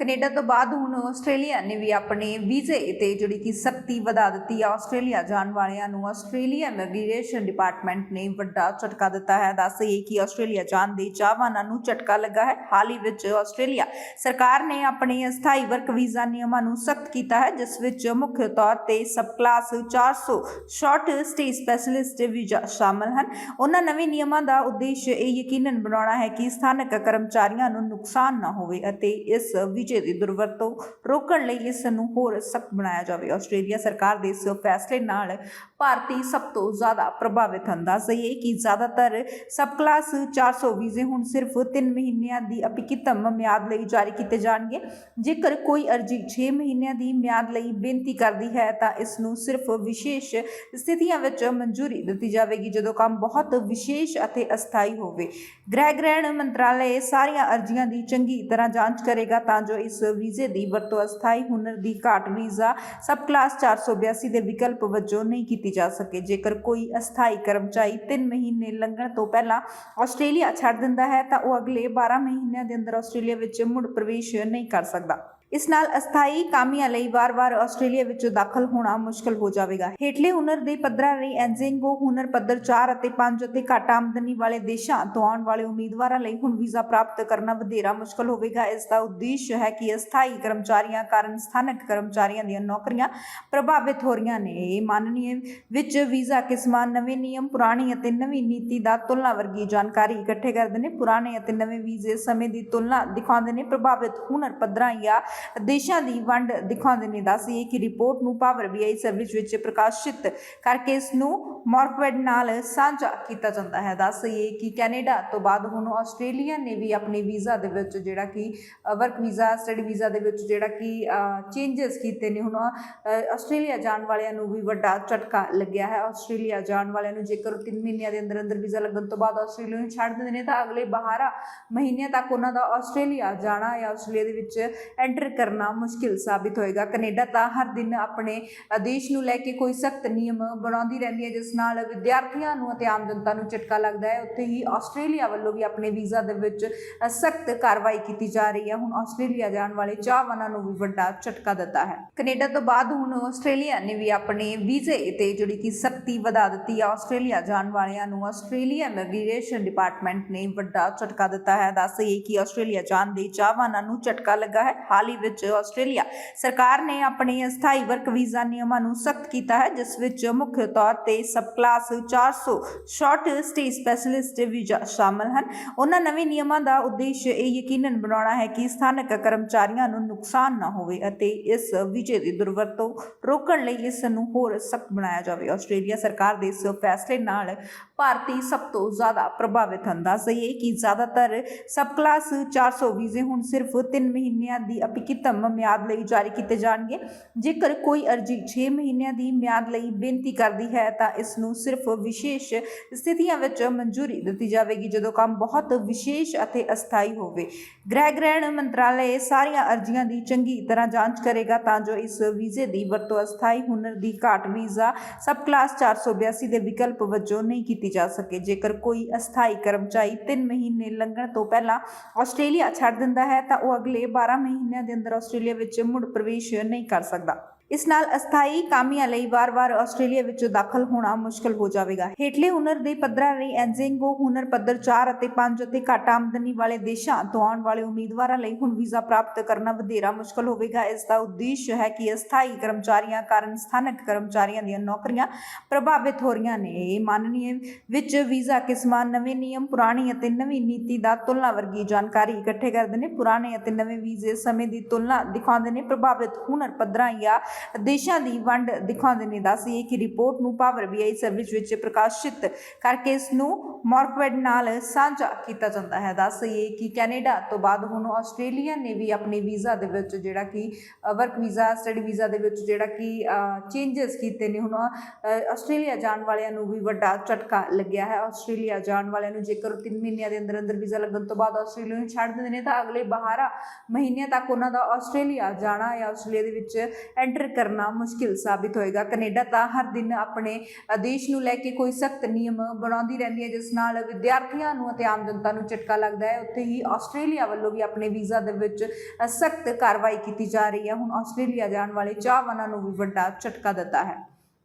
Canada ਤੋਂ ਬਾਅਦ ਹੁਣ ਆਸਟ੍ਰੇਲੀਆ ਨੇ ਵੀ ਆਪਣੇ ਵੀਜ਼ੇ ਤੇ ਜਿਹੜੀ ਕਿ ਸਖਤੀ ਵਧਾ ਦਿੱਤੀ ਹੈ ਆਸਟ੍ਰੇਲੀਆ ਜਾਣ ਵਾਲਿਆਂ ਨੂੰ ਆਸਟ੍ਰੇਲੀਆ ਇਮੀਗ੍ਰੇਸ਼ਨ ਡਿਪਾਰਟਮੈਂਟ ਨੇ ਵੱਡਾ ਝਟਕਾ ਦਿੱਤਾ ਹੈ। ਦੱਸਈਏ ਕਿ ਆਸਟ੍ਰੇਲੀਆ ਜਾਣ ਦੇ ਚਾਹਵਾਨਾਂ ਨੂੰ ਝਟਕਾ ਲੱਗਾ ਹੈ। ਹਾਲ ਹੀ ਵਿੱਚ ਆਸਟ੍ਰੇਲੀਆ ਸਰਕਾਰ ਨੇ ਆਪਣੇ ਅਸਥਾਈ ਵਰਕ ਵੀਜ਼ਾ ਨਿਯਮਾਂ ਨੂੰ ਸਖਤ ਕੀਤਾ ਹੈ, ਜਿਸ ਵਿੱਚ ਮੁੱਖ ਤੌਰ ਤੇ sub class 400 short stay specialist visa ਸ਼ਾਮਲ ਹਨ। ਉਹਨਾਂ ਨਵੇਂ ਨਿਯਮਾਂ ਦਾ ਉਦੇਸ਼ ਇਹ ਯਕੀਨਨ ਬਣਾਉਣਾ ਹੈ ਕਿ ਸਥਾਨਕ ਕਰਮਚਾਰੀਆਂ ਨੂੰ ਨੁਕਸਾਨ ਨਾ ਹੋਵੇ ਅਤੇ ਇਸ ਵਿੱਚ ਵੀਜ਼ੇ ਦੀ ਦੁਰਵਰਤੋਂ ਰੋਕਣ ਲਈ ਇਸ ਨੂੰ ਹੋਰ ਸਖਤ ਬਣਾਇਆ ਜਾਵੇ। ਆਸਟ੍ਰੇਲੀਆ ਸਰਕਾਰ ਦੇ ਇਸ ਫੈਸਲੇ ਨਾਲ ਭਾਰਤੀ ਸਭ ਤੋਂ ਜ਼ਿਆਦਾ ਪ੍ਰਭਾਵਿਤ ਹਨ ਦੱਸਈਏ ਕਿ ਜ਼ਿਆਦਾਤਰ ਸਬ ਕਲਾਸ 400 ਵੀਜ਼ੇ ਹੁਣ ਸਿਰਫ 3 ਮਹੀਨਿਆਂ ਦੀ ਅਪਿਕਿਤਮ ਮਿਆਦ ਲਈ ਜਾਰੀ ਕੀਤੇ ਜਾਣਗੇ। ਜੇਕਰ ਕੋਈ ਅਰਜੀ 6 ਮਹੀਨਿਆਂ ਦੀ ਮਿਆਦ ਲਈ ਬੇਨਤੀ ਕਰਦੀ ਹੈ ਤਾਂ ਇਸ ਨੂੰ ਸਿਰਫ ਵਿਸ਼ੇਸ਼ ਸਥਿਤੀਆਂ ਵਿੱਚ ਮਨਜ਼ੂਰੀ ਦਿੱਤੀ ਜਾਵੇਗੀ, ਜਦੋਂ ਕੰਮ ਬਹੁਤ ਵਿਸ਼ੇਸ਼ ਅਤੇ ਅਸਥਾਈ ਹੋਵੇ। ਗ੍ਰਹਿ ਗ੍ਰਹਿਣ ਮੰਤਰਾਲੇ ਸਾਰੀਆਂ ਅਰਜ਼ੀਆਂ ਦੀ ਚੰਗੀ ਤਰ੍ਹਾਂ ਜਾਂਚ ਕਰੇਗਾ ਤਾਂ ਜੋ ਇਸ ਵੀਜ਼ੇ ਦੀ ਵਰਤੋਂ ਅਸਥਾਈ ਹੁਨਰ ਦੀ ਘਾਟ ਵੀਜ਼ਾ ਸਬ ਕਲਾਸ 482 ਦੇ ਵਿਕਲਪ ਵਜੋਂ ਨਹੀਂ ਕੀਤੀ ਜਾ ਸਕੇ। ਜੇਕਰ ਕੋਈ ਅਸਥਾਈ ਕਰਮਚਾਰੀ 3 ਮਹੀਨੇ ਲੰਘਣ ਤੋਂ ਪਹਿਲਾਂ ਆਸਟ੍ਰੇਲੀਆ ਛੱਡ ਦਿੰਦਾ ਹੈ, ਤਾਂ ਉਹ ਅਗਲੇ 12 ਮਹੀਨਿਆਂ ਦੇ ਅੰਦਰ ਆਸਟ੍ਰੇਲੀਆ ਵਿੱਚ ਮੁੜ ਪ੍ਰਵੇਸ਼ ਨਹੀਂ ਕਰ ਸਕਦਾ। ਇਸ ਨਾਲ ਅਸਥਾਈ ਕਾਮਿਆਂ ਲਈ ਵਾਰ-ਵਾਰ ਆਸਟ੍ਰੇਲੀਆ ਵਿੱਚ ਦਾਖਲ ਹੋਣਾ ਮੁਸ਼ਕਲ ਹੋ ਜਾਵੇਗਾ। ਹੇਠਲੇ ਹੁਨਰ ਦੇ ਪੱਧਰਾਂ ਲਈ ਐਨਜੇਂਗੋ ਹੁਨਰ ਪੱਧਰ 4 ਅਤੇ 5 ਅਤੇ ਘੱਟ ਆਮਦਨੀ ਵਾਲੇ ਦੇਸ਼ਾਂ ਤੋਂ ਆਉਣ ਵਾਲੇ ਉਮੀਦਵਾਰਾਂ ਲਈ ਹੁਣ ਵੀਜ਼ਾ ਪ੍ਰਾਪਤ ਕਰਨਾ ਵਧੇਰਾ ਮੁਸ਼ਕਲ ਹੋਵੇਗਾ। ਇਸ ਦਾ ਉਦੇਸ਼ ਹੈ ਕਿ ਅਸਥਾਈ ਕਰਮਚਾਰੀਆਂ ਕਾਰਨ ਸਥਾਨਕ ਕਰਮਚਾਰੀਆਂ ਦੀਆਂ ਨੌਕਰੀਆਂ ਪ੍ਰਭਾਵਿਤ ਹੋ ਰਹੀਆਂ ਨੇ। ਇਹ ਮਾਨਨੀय ਵਿੱਚ ਵੀਜ਼ਾ ਕਿਸਮਾਂ ਨਵੇਂ ਨਿਯਮ, ਪੁਰਾਣੀ ਅਤੇ ਨਵੀਂ ਨੀਤੀ ਦਾ ਤੁਲਨਾ ਵਰਗੀ ਜਾਣਕਾਰੀ ਇਕੱਠੇ ਕਰਦੇ ਨੇ। ਪੁਰਾਣੇ ਅਤੇ ਨਵੇਂ ਵੀਜ਼ੇ ਸਮੇਂ ਦੀ ਤੁਲਨਾ ਦਿਖਾਉਂਦੇ ਨੇ। ਪ੍ਰਭਾਵਿਤ ਹੁਨਰ ਪੱਧਰਾਂ ਜਾਂ ਦੇਸ਼ਾਂ ਦੀ ਵੰਡ ਦਿਖਾਉਂਦੇ ਨੇ ਦੱਸੀਏ ਕਿ ਰਿਪੋਰਟ ਨੂੰ ਪਾਵਰ ਬੀਆਈ ਸਰਵਿਸ ਵਿੱਚ ਪ੍ਰਕਾਸ਼ਿਤ ਕਰਕੇ ਇਸ ਨੂੰ ਮਾਰਕਵੈਡ ਨਾਲ ਸਾਂਝਾ ਕੀਤਾ ਜਾਂਦਾ ਹੈ। ਦੱਸੀਏ ਕਿ ਕੈਨੇਡਾ ਤੋਂ ਬਾਅਦ ਹੁਣ ਆਸਟ੍ਰੇਲੀਆ ਨੇ ਵੀ ਆਪਣੇ ਵੀਜ਼ਾ ਦੇ ਵਿੱਚ ਜਿਹੜਾ ਕਿ ਵਰਕ ਵੀਜ਼ਾ, ਸਟੱਡੀ ਵੀਜ਼ਾ ਦੇ ਵਿੱਚ ਜਿਹੜਾ ਕਿ ਚੇਂਜਸ ਕੀਤੇ ਨੇ। ਹੁਣ ਆਸਟ੍ਰੇਲੀਆ ਜਾਣ ਵਾਲਿਆਂ ਨੂੰ ਵੀ ਵੱਡਾ ਝਟਕਾ ਲੱਗਿਆ ਹੈ। ਆਸਟ੍ਰੇਲੀਆ ਜਾਣ ਵਾਲਿਆਂ ਨੂੰ ਜੇਕਰ 3 ਮਹੀਨਿਆਂ ਦੇ ਅੰਦਰ ਅੰਦਰ ਵੀਜ਼ਾ ਲੱਗਣ ਤੋਂ ਬਾਅਦ ਆਸਟ੍ਰੇਲੀਆ ਨੂੰ ਛੱਡ ਦਿੰਦੇ ਨੇ, ਤਾਂ ਅਗਲੇ 12 ਮਹੀਨਿਆਂ ਤੱਕ ਉਹਨਾਂ ਦਾ ਆਸਟ੍ਰੇਲੀਆ ਜਾਣਾ ਜਾਂ ਆਸਟ੍ਰੇਲੀਆ ਦੇ ਵਿੱਚ ਐਂਟਰ ਕਰਨਾ ਮੁਸ਼ਕਿਲ ਸਾਬਿਤ ਹੋਏਗਾ। ਕੈਨੇਡਾ ਤਾਂ ਹਰ ਦਿਨ ਆਪਣੇ ਅ, ਦੇਸ਼ ਨੂੰ ਲੈ ਕੇ ਕੋਈ ਸਖਤ ਨਿਯਮ ਬਣਾਉਂਦੀ ਰਹਿੰਦੀ ਹੈ ਜਿਸ ਨਾਲ ਵਿਦਿਆਰਥੀਆਂ ਨੂੰ ਅਤੇ ਆਮ ਜਨਤਾ ਨੂੰ ਝਟਕਾ ਲੱਗਦਾ ਹੈ। ਉੱਥੇ ਹੀ ਆਸਟ੍ਰੇਲੀਆ ਵੱਲੋਂ ਵੀ ਆਪਣੇ ਵੀਜ਼ਾ ਦੇ ਵਿੱਚ ਸਖਤ ਕਾਰਵਾਈ ਕੀਤੀ ਜਾ ਰਹੀ ਹੈ। ਹੁਣ ਆਸਟ੍ਰੇਲੀਆ ਜਾਣ ਵਾਲੇ ਚਾਹਵਾਨਾਂ ਨੂੰ ਵੀ ਵੱਡਾ ਝਟਕਾ ਦਿੱਤਾ ਹੈ। ਕੈਨੇਡਾ ਤੋਂ ਬਾਅਦ ਹੁਣ ਆਸਟ੍ਰੇਲੀਆ ਨੇ ਵੀ ਆਪਣੇ ਵੀਜ਼ੇ ਤੇ ਜਿਹੜੀ ਕਿ ਸਖਤੀ ਵਧਾ ਦਿੱਤੀ ਹੈ। ਆਸਟ੍ਰੇਲੀਆ ਜਾਣ ਵਾਲਿਆਂ ਨੂੰ ਆਸਟ੍ਰੇਲੀਆ ਇਮੀਗ੍ਰੇਸ਼ਨ ਡਿਪਾਰਟਮੈਂਟ ਨੇ ਵੱਡਾ ਝਟਕਾ ਦਿੱਤਾ ਹੈ। ਦੱਸ ਦੱਸਈਏ ਕਿ ਆਸਟ੍ਰੇਲੀਆ ਜਾਣ ਦੇ ਚਾਹਵਾਨਾਂ ਨੂੰ ਝਟਕਾ ਲੱਗਾ ਹੈ। ਹਾਲ ਹੀ ਵਿੱਚ ਆਸਟ੍ਰੇਲੀਆ ਸਰਕਾਰ ਨੇ ਆਪਣੇ ਅਸਥਾਈ ਵਰਕ ਵੀਜ਼ਾ ਨਿਯਮਾਂ ਨੂੰ ਸਖਤ ਕੀਤਾ ਹੈ, ਜਿਸ ਵਿੱਚ ਮੁੱਖ ਤੌਰ ਤੇ sub class 400 short stay specialist visa ਸ਼ਾਮਲ ਹਨ। ਉਹਨਾਂ ਨਵੇਂ ਨਿਯਮਾਂ ਦਾ ਉਦੇਸ਼ ਇਹ ਯਕੀਨਨ ਬਣਾਉਣਾ ਹੈ ਕਿ ਸਥਾਨਕ ਕਰਮਚਾਰੀਆਂ ਨੂੰ ਨੁਕਸਾਨ ਨਾ ਹੋਵੇ ਅਤੇ ਇਸ ਵੀਜ਼ੇ ਦੀ ਦੁਰਵਰਤੋਂ ਰੋਕਣ ਲਈ ਇਸ ਨੂੰ ਹੋਰ ਸਖਤ ਬਣਾਇਆ ਜਾਵੇ। ਆਸਟ੍ਰੇਲੀਆ ਸਰਕਾਰ ਦੇ ਇਸ ਫੈਸਲੇ ਨਾਲ ਭਾਰਤੀ ਸਭ ਤੋਂ ਜ਼ਿਆਦਾ ਪ੍ਰਭਾਵਿਤ ਹਨ ਦੱਸ ਦੱਸਈਏ ਕਿ ਜ਼ਿਆਦਾਤਰ ਸਬ ਕਲਾਸ 400 ਵੀਜ਼ੇ ਹੁਣ ਸਿਰਫ 3 ਮਹੀਨਿਆਂ ਦੀ ਅਪਿਕਿਤਮ ਮਿਆਦ ਲਈ ਜਾਰੀ ਕੀਤੇ ਜਾਣਗੇ। ਜੇਕਰ ਕੋਈ ਅਰਜੀ 6 ਮਹੀਨਿਆਂ ਦੀ ਮਿਆਦ ਲਈ ਬੇਨਤੀ ਕਰਦੀ ਹੈ, ਤਾਂ ਇਸ ਨੂੰ ਸਿਰਫ ਵਿਸ਼ੇਸ਼ ਸਥਿਤੀਆਂ ਵਿੱਚ ਮਨਜ਼ੂਰੀ ਦਿੱਤੀ ਜਾਵੇਗੀ, ਜਦੋਂ ਕੰਮ ਬਹੁਤ ਵਿਸ਼ੇਸ਼ ਅਤੇ ਅਸਥਾਈ ਹੋਵੇ। ਗ੍ਰਹਿ ਗ੍ਰਹਿਣ ਮੰਤਰਾਲੇ ਸਾਰੀਆਂ ਅਰਜ਼ੀਆਂ ਦੀ ਚੰਗੀ ਤਰ੍ਹਾਂ ਜਾਂਚ ਕਰੇਗਾ, ਤਾਂ ਜੋ ਇਸ ਵੀਜ਼ੇ ਦੀ ਵਰਤੋਂ ਅਸਥਾਈ ਹੁਨਰ ਦੀ ਘਾਟ ਵੀਜ਼ਾ ਸਬ ਕਲਾਸ 482 ਦੇ ਵਿਕਲਪ ਵਜੋਂ ਨਹੀਂ ਕੀਤੀ ਜਾ ਸਕੇ। ਜੇਕਰ ਕੋਈ ਅਸਥਾਈ ਕਰਮਚਾਰੀ 3 ਮਹੀਨੇ ਲੰਘਣ ਤੋਂ ਪਹਿਲਾਂ ਆਸਟ੍ਰੇਲੀਆ ਛੱਡ ਦਿੰਦਾ ਹੈ, ਤਾਂ ਉਹ ਅਗਲੇ 12 ਮਹੀਨਿਆਂ ਦੇ ਅੰਦਰ ਆਸਟ੍ਰੇਲੀਆ ਵਿੱਚ ਮੁੜ ਪ੍ਰਵੇਸ਼ ਨਹੀਂ ਕਰ ਸਕਦਾ। ਇਸ ਨਾਲ ਅਸਥਾਈ ਕਾਮਿਆਂ ਲਈ ਵਾਰ-ਵਾਰ ਆਸਟ੍ਰੇਲੀਆ ਵਿੱਚ ਦਾਖਲ ਹੋਣਾ ਮੁਸ਼ਕਲ ਹੋ ਜਾਵੇਗਾ। ਹੇਠਲੇ ਹੁਨਰ ਦੇ ਪੱਧਰਾਂ ਲਈ ਐਨਜ਼ਿੰਗੋ ਹੁਨਰ ਪੱਧਰ 4 ਅਤੇ 5 ਅਤੇ ਘੱਟ ਆਮਦਨੀ ਵਾਲੇ ਦੇਸ਼ਾਂ ਤੋਂ ਆਉਣ ਵਾਲੇ ਉਮੀਦਵਾਰਾਂ ਲਈ ਹੁਣ ਵੀਜ਼ਾ ਪ੍ਰਾਪਤ ਕਰਨਾ ਵਧੇਰਾ ਮੁਸ਼ਕਲ ਹੋਵੇਗਾ। ਇਸ ਦਾ ਉਦੇਸ਼ ਹੈ ਕਿ ਅਸਥਾਈ ਕਰਮਚਾਰੀਆਂ ਕਾਰਨ ਸਥਾਨਕ ਕਰਮਚਾਰੀਆਂ ਦੀਆਂ ਨੌਕਰੀਆਂ ਪ੍ਰਭਾਵਿਤ ਹੋ ਰਹੀਆਂ ਨੇ। ਇਹ ਮਾਨਨੀय ਵਿੱਚ ਵੀਜ਼ਾ ਕਿਸਮਾਂ ਨਵੇਂ ਨਿਯਮ, ਪੁਰਾਣੀ ਅਤੇ ਨਵੀਂ ਨੀਤੀ ਦਾ ਤੁਲਨਾ ਵਰਗੀ ਜਾਣਕਾਰੀ ਇਕੱਠੇ ਕਰਦੇ ਨੇ। ਪੁਰਾਣੇ ਅਤੇ ਨਵੇਂ ਵੀਜ਼ੇ ਸਮੇਂ ਦੀ ਤੁਲਨਾ ਦਿਖਾਉਂਦੇ ਨੇ। ਪ੍ਰਭਾਵਿਤ ਹੁਨਰ ਪੱਧਰਾਂ ਜਾਂ ਦੇਸ਼ਾਂ ਦੀ ਵੰਡ ਦਿਖਾਉਂਦੇ ਨੇ ਦੱਸੀਏ ਕਿ ਰਿਪੋਰਟ ਨੂੰ ਪਾਵਰ ਬੀਆਈ ਸਰਵਿਸ ਵਿੱਚ ਪ੍ਰਕਾਸ਼ਿਤ ਕਰਕੇ ਇਸ ਨੂੰ ਮਾਰਕਵੈਡ ਨਾਲ ਸਾਂਝਾ ਕੀਤਾ ਜਾਂਦਾ ਹੈ। ਦੱਸਈਏ ਕਿ ਕੈਨੇਡਾ ਤੋਂ ਬਾਅਦ ਹੁਣ ਆਸਟ੍ਰੇਲੀਆ ਨੇ ਵੀ ਆਪਣੇ ਵੀਜ਼ਾ ਦੇ ਵਿੱਚ ਜਿਹੜਾ ਕਿ ਵਰਕ ਵੀਜ਼ਾ, ਸਟੱਡੀ ਵੀਜ਼ਾ ਦੇ ਵਿੱਚ ਜਿਹੜਾ ਕਿ ਚੇਂਜਸ ਕੀਤੇ ਨੇ। ਹੁਣ ਆਸਟ੍ਰੇਲੀਆ ਜਾਣ ਵਾਲਿਆਂ ਨੂੰ ਵੀ ਵੱਡਾ ਝਟਕਾ ਲੱਗਿਆ ਹੈ। ਆਸਟ੍ਰੇਲੀਆ ਜਾਣ ਵਾਲਿਆਂ ਨੂੰ ਜੇਕਰ 3 ਮਹੀਨਿਆਂ ਦੇ ਅੰਦਰ ਅੰਦਰ ਵੀਜ਼ਾ ਲੱਗਣ ਤੋਂ ਬਾਅਦ ਆਸਟ੍ਰੇਲੀਆ ਨੂੰ ਛੱਡ ਦਿੰਦੇ ਨੇ, ਤਾਂ ਅਗਲੇ 12 ਮਹੀਨਿਆਂ ਤੱਕ ਉਹਨਾਂ ਦਾ ਆਸਟ੍ਰੇਲੀਆ ਜਾਣਾ ਜਾਂ ਆਸਟ੍ਰੇਲੀਆ ਦੇ ਵਿੱਚ ਐਂਟਰ ਕਰਨਾ ਮੁਸ਼ਕਿਲ ਸਾਬਿਤ ਹੋਏਗਾ। ਕੈਨੇਡਾ ਤਾਂ ਹਰ ਦਿਨ ਆਪਣੇ ਦੇਸ਼ ਨੂੰ ਲੈ ਕੇ ਕੋਈ ਸਖਤ ਨਿਯਮ ਬਣਾਉਂਦੀ ਰਹਿੰਦੀ ਹੈ, ਜਿਸ ਨਾਲ ਵਿਦਿਆਰਥੀਆਂ ਨੂੰ ਅਤੇ ਆਮ ਜਨਤਾ ਨੂੰ ਝਟਕਾ ਲੱਗਦਾ ਹੈ। ਉੱਥੇ ਹੀ ਆਸਟ੍ਰੇਲੀਆ ਵੱਲੋਂ ਵੀ ਆਪਣੇ ਵੀਜ਼ਾ ਦੇ ਵਿੱਚ ਸਖਤ ਕਾਰਵਾਈ ਕੀਤੀ ਜਾ ਰਹੀ ਹੈ। ਹੁਣ ਆਸਟ੍ਰੇਲੀਆ ਜਾਣ ਵਾਲੇ ਚਾਹਵਾਨਾਂ ਨੂੰ ਵੀ ਵੱਡਾ ਝਟਕਾ ਦਿੱਤਾ ਹੈ।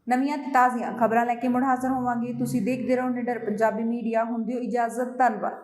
ਨਵੀਆਂ ਤੇ ਤਾਜ਼ੀਆਂ ਖਬਰਾਂ ਲੈ ਕੇ ਮੁੜ ਹਾਜ਼ਰ ਹੋਵਾਂਗੇ। ਤੁਸੀਂ ਦੇਖਦੇ ਰਹੋ ਨਿਡਰ ਪੰਜਾਬੀ ਮੀਡੀਆ। ਹੁੰਦੀ ਹੋ ਇਜਾਜ਼ਤ। ਧੰਨਵਾਦ।